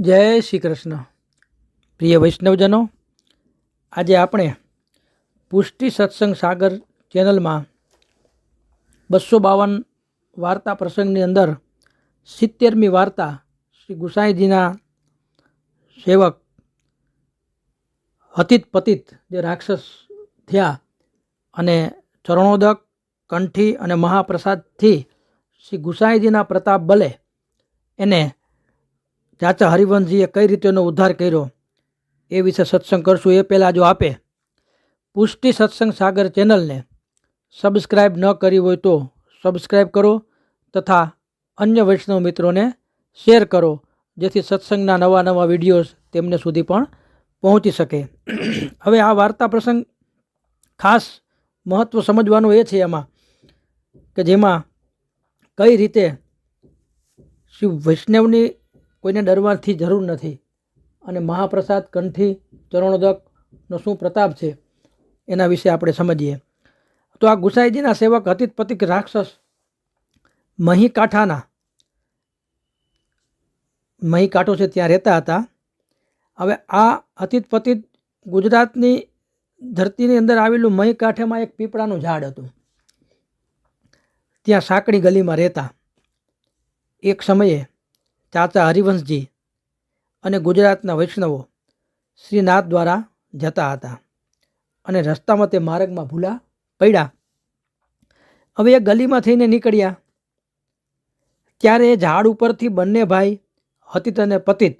જય શ્રી કૃષ્ણ. પ્રિય વૈષ્ણવજનો, આજે આપણે પુષ્ટિ સત્સંગ સાગર ચેનલમાં બસો બાવન વાર્તા પ્રસંગની અંદર સિત્તેરમી વાર્તા શ્રી ગુસાઈજીના સેવક હતિત પતિત જે રાક્ષસ થયા અને ચરણોદક, કંઠી અને મહાપ્રસાદથી શ્રી ગુસાઈજીના પ્રતાપ બલે એને ચાચા હરિવંશજીએ કઈ રીતે એનો ઉદ્ધાર કર્યો એ વિશે સત્સંગ કરશું. એ પહેલાં જો આપે, પુષ્ટિ સત્સંગ સાગર ચેનલને સબસ્ક્રાઈબ ન કરી હોય તો સબસ્ક્રાઈબ કરો તથા અન્ય વૈષ્ણવ મિત્રોને શેર કરો, જેથી સત્સંગના નવા નવા વિડીયોઝ તેમને સુધી પણ પહોંચી શકે. હવે આ વાર્તા પ્રસંગ ખાસ મહત્ત્વ સમજવાનું એ છે એમાં કે જેમાં કઈ રીતે શિવ વૈષ્ણવની કોઈને ડરવાથી જરૂર નથી. અને મહાપ્રસાદ કંઠી ચરણોદકનો શું પ્રતાપ છે, એના વિશે આપણે સમજીએ. તો આ ગુસાઈજીના સેવક હતિત પતિક રાક્ષસ મહીકાંઠાના. મહીકાંઠો છે, ત્યાં રહેતા હતા. હવે આ અતિત પતિત ગુજરાતની ધરતીની અંદર આવેલું મહીકાંઠેમાં એક પીપળાનું ઝાડ હતું. ત્યાં સાંકડી ગલીમાં રહેતા. એક સમયે ચાચા હરિવંશજી અને ગુજરાતના વૈષ્ણવો શ્રીનાથ દ્વારા જતા હતા અને રસ્તામાં તે માર્ગમાં ભૂલા પડ્યા. હવે એ ગલીમાં થઈને નીકળ્યા. ત્યારે એ ઝાડ ઉપરથી બંને ભાઈ, હતિત અને પતિત,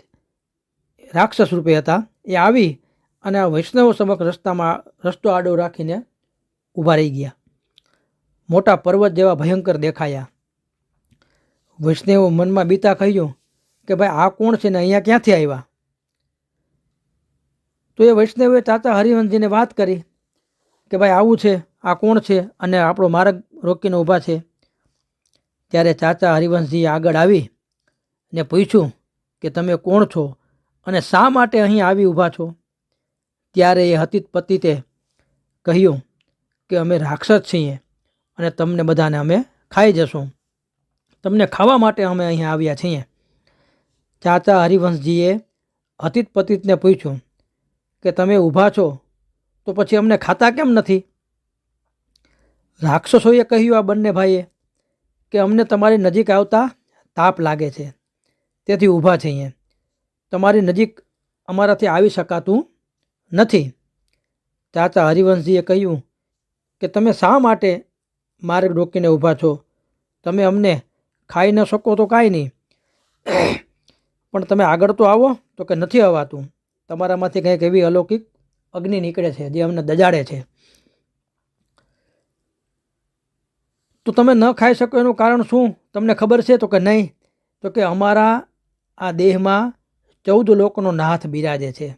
રાક્ષસ રૂપે હતા. એ આવી અને આ વૈષ્ણવો સમક્ષ રસ્તામાં રસ્તો આડો રાખીને ઊભા રહી ગયા. મોટા પર્વત જેવા ભયંકર દેખાયા. વૈષ્ણવો મનમાં બીતા કહ્યું કે ભાઈ આ કોણ છે ને અહીંયા ક્યાંથી આવ્યા? તો એ વૈષ્ણવે ચાચા હરિવંશજીને વાત કરી કે ભાઈ આવું છે, આ કોણ છે અને આપણો માર્ગ રોકીને ઊભા છે. ત્યારે ચાચા હરિવંશજી આગળ આવી ને પૂછ્યું કે તમે કોણ છો અને શા માટે અહીં આવી ઊભા છો? ત્યારે એ હતિત પતિતે કહ્યું કે અમે રાક્ષસ છીએ અને તમને બધાને અમે ખાઈ જશું. તમને ખાવા માટે અમે અહીંયા આવ્યા છીએ. ચાચા હરિવંશજીએ અતિત પતિતને પૂછ્યું કે, તમે ઊભા છો? તો પછી અમને ખાતા કેમ નથી? રાક્ષસોએ કહ્યું આ બંને ભાઈએ કે, અમને તમારી નજીક આવતા તાપ લાગે છે. તેથી ઊભા છીએ તમારી નજીક અમારાથી આવી શકાતું નથી. ચાચા હરિવંશજીએ કહ્યું કે, તમે શા માટે માર્ગ રોકીને ઊભા છો? તમે અમને ખાઈ ન શકો તો કાંઈ નહીં. પણ તમે આગળ તો આવો, તો કે નથી અવાતું. તમારામાંથી કંઈક એવી અલૌકિક અગ્નિ નીકળે છે, જે અમને દજાડે છે. તો તમે ન ખાઈ શકો એનું કારણ શું? તમને ખબર છે તો કે નહીં? તો કે અમારા આ દેહમાં ચૌદ લોકોનો નાથ બિરાજે છે.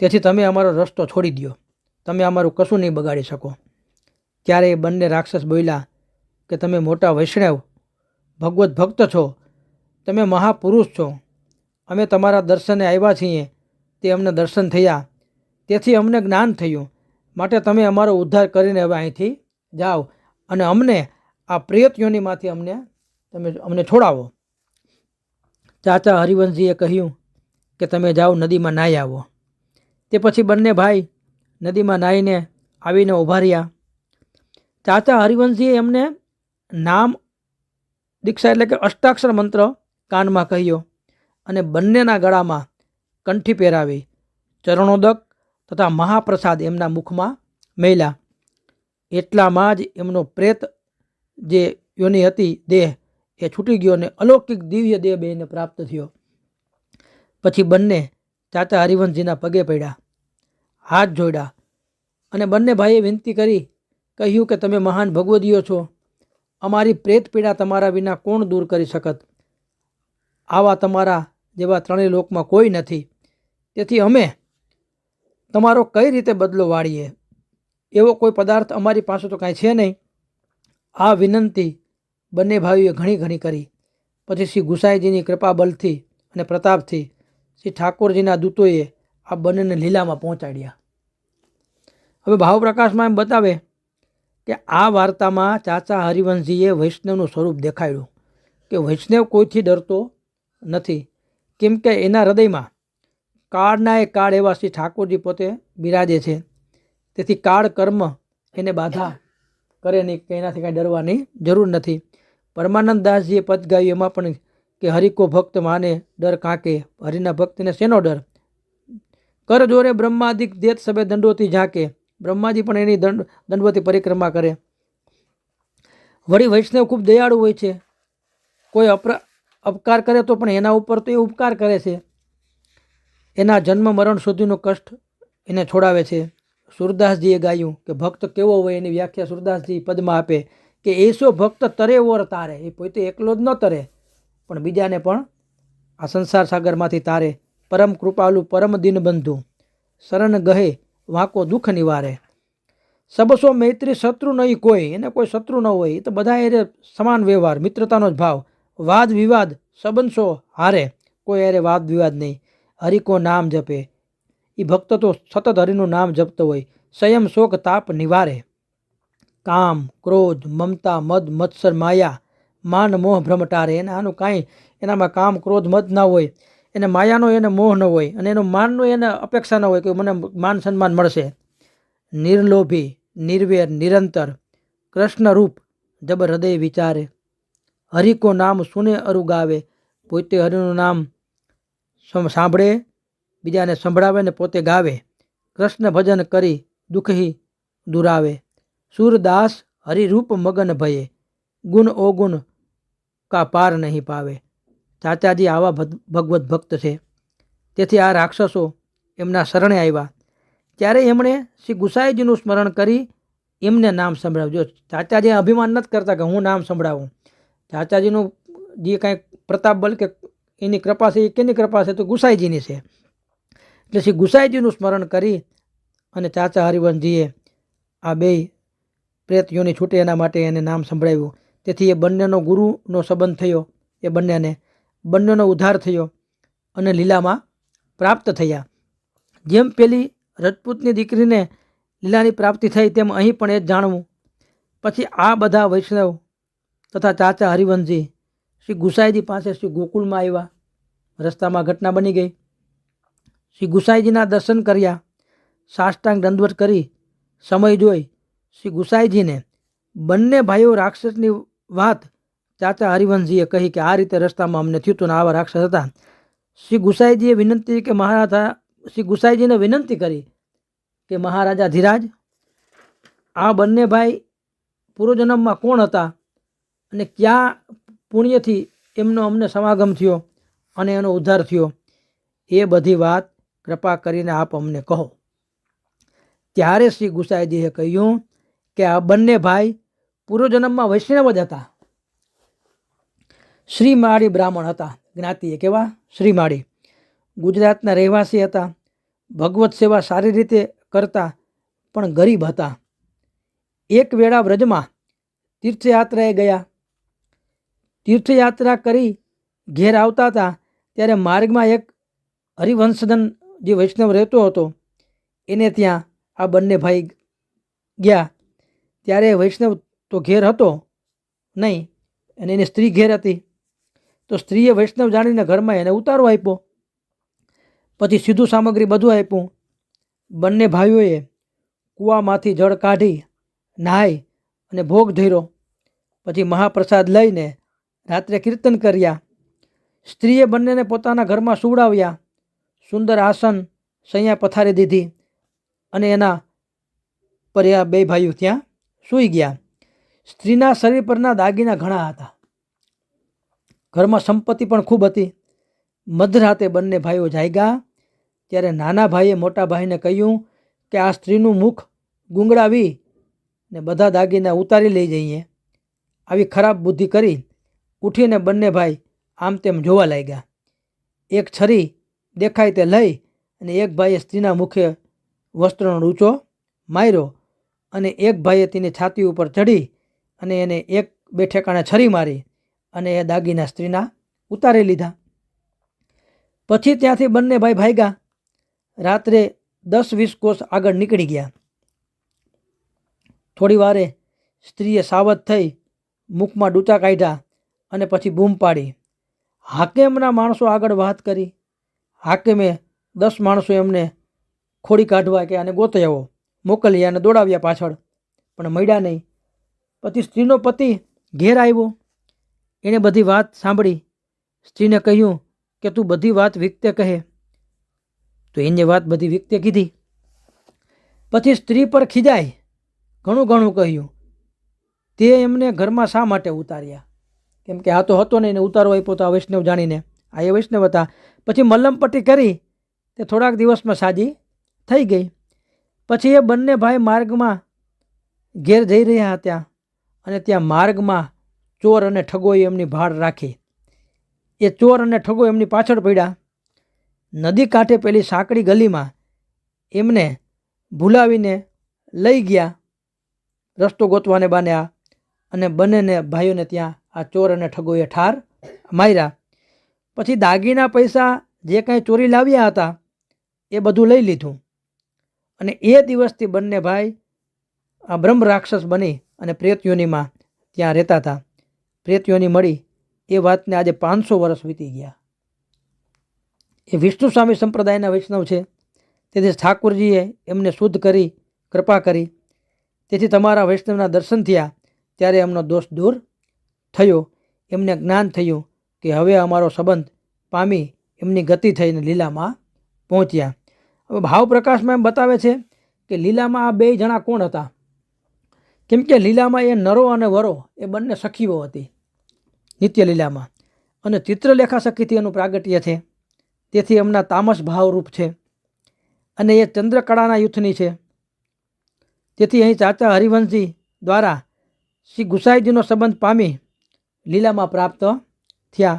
તેથી તમે અમારો રસ્તો છોડી દો તમે અમારું કશું નહીં બગાડી શકો. ત્યારે એ બંને રાક્ષસ બોલ્યા કે તમે મોટા વૈષ્ણવ, ભગવત ભક્ત છો તમે મહાપુરુષ છો. અમે તમારા દર્શને આવ્યા છીએ. તે અમને દર્શન થયા. તેથી અમને જ્ઞાન થયું. માટે તમે અમારો ઉદ્ધાર કરીને હવે અહીંથી જાઓ અને અમને આ પ્રેત અમને તમે અમને છોડાવો. ચાચા હરિવંશજીએ કહ્યું કે તમે જાઓ, નદીમાં નાહી આવો. તે પછી બંને ભાઈ નદીમાં નાહીને આવીને ઊભા રહ્યા. ચાચા હરિવંશજીએ એમને નામ દીક્ષા એટલે કે અષ્ટાક્ષર મંત્ર કાનમાં કહ્યો અને બંનેના ગળામાં કંઠી પહેરાવી ચરણોદક તથા મહાપ્રસાદ એમના મુખમાં મેલ્યા. એટલામાં જ એમનો પ્રેત જે યોની હતી દેહ એ છૂટી ગયો અને અલૌકિક દિવ્ય દેહ બેને પ્રાપ્ત થયો. પછી બંને ચાચા હરિવંશજીના પગે પડ્યા, હાથ જોડ્યા અને બંને ભાઈએ વિનંતી કરી, કહ્યું કે તમે મહાન ભગવદીઓ છો. અમારી પ્રેત પીડા તમારા વિના કોણ દૂર કરી શકત? આવા તમારા જેવા ત્રણેય લોકમાં કોઈ નથી. તેથી અમે તમારો કઈ રીતે બદલો વાળીએ? એવો કોઈ પદાર્થ અમારી પાસે તો કાંઈ છે નહીં. આ વિનંતી બંને ભાઈઓએ ઘણી ઘણી કરી. પછી શ્રી ગુસાઈજીની કૃપા બલથી અને પ્રતાપથી શ્રી ઠાકોરજીના દૂતોએ આ બંનેને લીલામાં પહોંચાડ્યા. હવે ભાવપ્રકાશમાં એમ બતાવે કે આ વાર્તામાં ચાચા હરિવંશજીએ વૈષ્ણવનું સ્વરૂપ દેખાડ્યું. કે વૈષ્ણવ કોઈથી ડરતો? નથી. કેમ કે એના હૃદયમાં કાળના એ કાળ એવા શ્રી ઠાકોરજી પોતે બિરાજે છે. તેથી કાળ કર્મ એને બાધા કરે નહીં કે એનાથી કાંઈ ડરવાની જરૂર નથી. પરમાનંદ દાસજીએ પદ ગાયું એમાં પણ કે હરિકો ભક્ત માને ડર કાંકે? હરિના ભક્તને શેનો ડર? કર જોરે બ્રહ્માદિક દેત સભે દંડોતી ઝાંકે. બ્રહ્માજી પણ એની દંડ, દંડવતી પરિક્રમા કરે. વળી વૈષ્ણવ ખૂબ દયાળુ હોય છે. કોઈ અપરા અપકાર કરે તો પણ એના ઉપર તો એ ઉપકાર કરે છે. એના જન્મ મરણ સુધીનું કષ્ટ એને છોડાવે છે. સુરદાસજીએ ગાયું કે ભક્ત કેવો હોય એની વ્યાખ્યા સુરદાસજી પદમાં આપે કે એસો ભક્ત તરે ઓર તારે. એ પોતે એકલો જ ન તરે, પણ બીજાને પણ આ સંસાર સાગરમાંથી તારે. પરમ કૃપાલુ, પરમ દિનબંધુ, શરણ ગહે, વાંકો દુઃખ નિવારે. સબસો મૈત્રી શત્રુ નહીં કોઈ, એને કોઈ શત્રુ ન હોય, એ તો બધા એ સમાન વ્યવહાર, મિત્રતાનો જ ભાવ. વાદ વિવાદ સંબંધો હારે કોઈ અરે વાદ વિવાદ નહીં. હરિકો નામ જપે. એ ભક્ત તો સતત હરિનું નામ જપતો હોય. સંયમ, શોક, તાપ નિવારે. કામ, ક્રોધ, મમતા, મદ, મત્સર, માયા. માન, મોહ ભ્રમટારે એને આનું કાંઈ એનામાં કામ, ક્રોધ, મદ ના હોય. એને માયાનો એને મોહ ન હોય અને એનો માનનો એને અપેક્ષા ન હોય કે મને માન સન્માન મળશે. નિર્લોભી, નિર્વેર, નિરંતર કૃષ્ણ રૂપ જબ હૃદય વિચારે. હરિકો નામ સુને અરુ ગાવે પોતે હરિનું નામ સાંભળે, બીજાને સંભળાવે ને પોતે ગાવે. કૃષ્ણ ભજન કરી દુઃખી દુરાવે. સુરદાસ હરિરૂપ મગન ભયે, ગુણ ઓગુણ કા પાર નહીં પાવે. ચાચાજી આવા ભગવત ભક્ત છે. તેથી આ રાક્ષસો એમના શરણે આવ્યા. ત્યારે એમણે શ્રી ગુસાઈજીનું સ્મરણ કરી એમને નામ સંભળાવ્યું. જો ચાચાજી અભિમાન નથી કરતા કે હું નામ સંભળાવું ચાચાજીનું જે કાંઈ પ્રતાપ બલ કે એની કૃપા છે, એ કેની કૃપા છે તો ગુસાઈજીની છે. એટલે શ્રી ગુસાઈજીનું સ્મરણ કરી અને ચાચા હરિવંશજીએ આ બે પ્રેત યોની છૂટે એના માટે એને નામ સંભળાવ્યું. તેથી એ બંનેનો ગુરુનો સંબંધ થયો. એ બંનેને બંનેનો ઉદ્ધાર થયો અને લીલામાં પ્રાપ્ત થયા. જેમ પેલી રજપૂતની દીકરીને લીલાની પ્રાપ્તિ થઈ, તેમ અહીં પણ એ જાણવું. પછી આ બધા વૈષ્ણવ તથા ચાચા હરિવંશજી શ્રી ગુસાઈજી પાસે શ્રી ગોકુળમાં આવ્યા. રસ્તામાં ઘટના બની ગઈ. શ્રી ગુસાઈજીના દર્શન કર્યા. સાષ્ટાંગ દંડવત કરી સમય જોઈ શ્રી ગુસાઈજીને બંને ભાઈઓ રાક્ષસની વાત ચાચા હરિવંશજીએ કહી કે આ રીતે રસ્તામાં અમને થયું હતું આવા રાક્ષસ હતા. શ્રી ગુસાઈજીએ વિનંતી કે મહારાજા, શ્રી ગુસાઈજીને વિનંતી કરી કે મહારાજા ધીરાજ, આ બંને ભાઈ પૂર્વજન્મમાં કોણ હતા? અને ક્યાં પુણ્યથી એમનો અમને સમાગમ થયો અને એનો ઉદ્ધાર થયો, એ બધી વાત કૃપા કરીને આપ અમને કહો. ત્યારે શ્રી ગુસાઈજીએ કહ્યું કે આ બંને ભાઈ પૂર્વજન્મમાં વૈષ્ણવ જ હતા. શ્રીમાળી બ્રાહ્મણ હતા, જ્ઞાતિએ કેવા? શ્રીમાળી. ગુજરાતના રહેવાસી હતા, ભગવત સેવા સારી રીતે કરતા, પણ ગરીબ હતા. એક વેળા વ્રજમાં તીર્થયાત્રાએ ગયા. તીર્થયાત્રા કરી ઘેર આવતા હતા, ત્યારે માર્ગમાં એક હરિવંશધન જે વૈષ્ણવ રહેતો હતો, એને ત્યાં આ બંને ભાઈ ગયા. ત્યારે વૈષ્ણવ તો ઘેર હતો નહીં, અને એની સ્ત્રી ઘેર હતી. તો સ્ત્રીએ વૈષ્ણવ જાણીને ઘરમાં એને ઉતારો આપ્યો. પછી સીધું સામગ્રી બધું આપ્યું. બંને ભાઈઓએ કૂવામાંથી જળ કાઢી, નહાઈ અને ભોગ ધર્યો. પછી મહાપ્રસાદ લઈને રાત્રે કીર્તન કર્યા. સ્ત્રીએ બંનેને પોતાના ઘરમાં સુવડાવ્યા. સુંદર આસન સૈયા પથારી દીધી અને એના પર આ બે ભાઈઓ ત્યાં સૂઈ ગયા. સ્ત્રીના શરીર પરના દાગીના ઘણા હતા. ઘરમાં સંપત્તિ પણ ખૂબ હતી. મધરાતે બંને ભાઈઓ જાગ્યા ત્યારે નાના ભાઈએ મોટા ભાઈને કહ્યું કે આ સ્ત્રીનું મુખ ગુંગળાવી ને બધા દાગીના ઉતારી લઈ જઈએ. આવી ખરાબ બુદ્ધિ કરી ઉઠીને બંને ભાઈ આમ તેમ જોવા લાગ્યા. એક છરી દેખાય તે લઈ અને એક ભાઈએ સ્ત્રીના મુખે વસ્ત્રનો ઊંચો માર્યો અને એક ભાઈએ તેની છાતી ઉપર ચડી અને એને એક બે ઠેકાણે છરી મારી અને એ દાગીના સ્ત્રીના ઉતારી લીધા. પછી ત્યાંથી બંને ભાઈ ભાગ્યા રાત્રે દસ વીસ કોષ આગળ નીકળી ગયા. થોડી વારે સ્ત્રીએ સાવધ થઈ મુખમાં ડૂચા કાઢ્યા અને પછી બૂમ પાડી. હાકેમના માણસો આગળ વાત કરી. હાકેમે દસ માણસો એમને ખોડી કાઢવા કે આને ગોતયાવો મોકલ્યા અને દોડાવ્યા પાછળ. પણ મળ્યા નહીં. પછી સ્ત્રીનો પતિ ઘેર આવ્યો. એણે બધી વાત સાંભળી. સ્ત્રીને કહ્યું કે તું બધી વાત વિકતે કહે. તો એને વાત બધી વિકતે કીધી. પછી સ્ત્રી પર ખીજાય ઘણું ઘણું કહ્યું. તે એમને ઘરમાં શા માટે ઉતાર્યા? કેમ કે આ તો હતો નહીં એને ઉતારો આપ્યો તો આ વૈષ્ણવ જાણીને. આ એ વૈષ્ણવ હતા. પછી મલ્લમપટ્ટી કરી તે થોડાક દિવસમાં સાજી થઈ ગઈ. પછી એ બંને ભાઈ માર્ગમાં ઘેર જઈ રહ્યા હતા અને ત્યાં માર્ગમાં ચોર અને ઠગોએ એમની ભાડ રાખી. એ ચોર અને ઠગો એમની પાછળ પડ્યા. નદી કાંઠે પેલી સાંકડી ગલીમાં એમને ભૂલાવીને લઈ ગયા. રસ્તો ગોતવાને બાન્યા અને બંનેને ભાઈઓને ત્યાં આ ચોર અને ઠગોએ ઠાર માર્યા. પછી દાગીના પૈસા જે કાંઈ ચોરી લાવ્યા હતા એ બધું લઈ લીધું. અને એ દિવસથી બંને ભાઈ આ બ્રહ્મ રાક્ષસ બની અને પ્રેતયોનીમાં ત્યાં રહેતા હતા. પ્રેતયોની મળી એ વાતને આજે પાંચસો વર્ષ વીતી ગયા. એ વિષ્ણુ સ્વામી સંપ્રદાયના વૈષ્ણવ છે. તેથી ઠાકુરજીએ એમને શુદ્ધ કરી, કૃપા કરી. તેથી તમારા વૈષ્ણવના દર્શન થયા, ત્યારે એમનો દોષ દૂર થયો, એમને જ્ઞાન થયું કે હવે અમારો સંબંધ પામી એમની ગતિ થઈને લીલામાં પહોંચ્યા. હવે ભાવ પ્રકાશમાં એમ બતાવે છે કે લીલામાં આ બે જણા કોણ હતા? કેમ કે લીલામાં એ નરો અને વરો એ બંને સખીઓ હતી નિત્ય લીલામાં અને ચિત્રલેખા સખીથી એનું પ્રાગટ્ય છે. તેથી એમના તામસ ભાવરૂપ છે. અને એ ચંદ્રકળાના યુથની છે. તેથી અહીં ચાચા હરિવંશજી દ્વારા શ્રી ગુસાઈજીનો સંબંધ પામી લીલામાં પ્રાપ્ત થયા.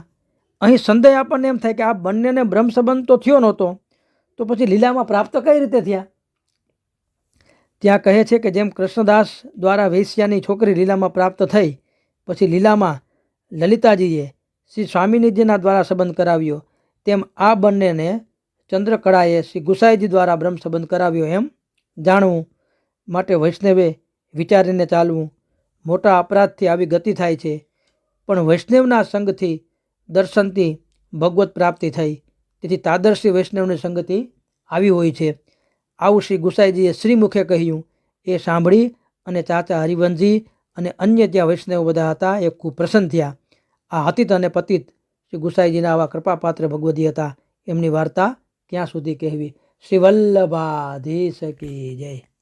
અહીં સંદેહ આપણને એમ થાય કે આ બંનેને બ્રહ્મ સંબંધ તો થયો નહોતો, તો પછી લીલામાં પ્રાપ્ત કઈ રીતે થયા? ત્યાં કહે છે કે જેમ કૃષ્ણદાસ દ્વારા વૈશ્યાની છોકરી લીલામાં પ્રાપ્ત થઈ, પછી લીલામાં લલિતાજીએ શ્રી સ્વામિનીજીના દ્વારા સંબંધ કરાવ્યો. તેમ આ બંનેને ચંદ્રકળાએ શ્રી ગુસાઈજી દ્વારા બ્રહ્મ સંબંધ કરાવ્યો એમ જાણવું માટે વૈષ્ણવે વિચારીને ચાલવું મોટા અપરાધથી આવી ગતિ થાય છે. પણ વૈષ્ણવના સંગથી દર્શનથી ભગવત પ્રાપ્તિ થઈ. તેથી તાદર્શી વૈષ્ણવની સંગતિ આવી હોય છે. આવું શ્રી ગુસાઈજીએ શ્રીમુખે કહ્યું. એ સાંભળી અને ચાચા હરિવંશજી અને અન્ય ત્યાં વૈષ્ણવ બધા હતા એ ખૂબ પ્રસન્ન થયા. આ હતીત અને પતિત શ્રી ગુસાઈજીના આવા કૃપાપાત્ર ભગવતી હતા. એમની વાર્તા ક્યાં સુધી કહેવી? શ્રી વલ્લભાધીશ કી જય.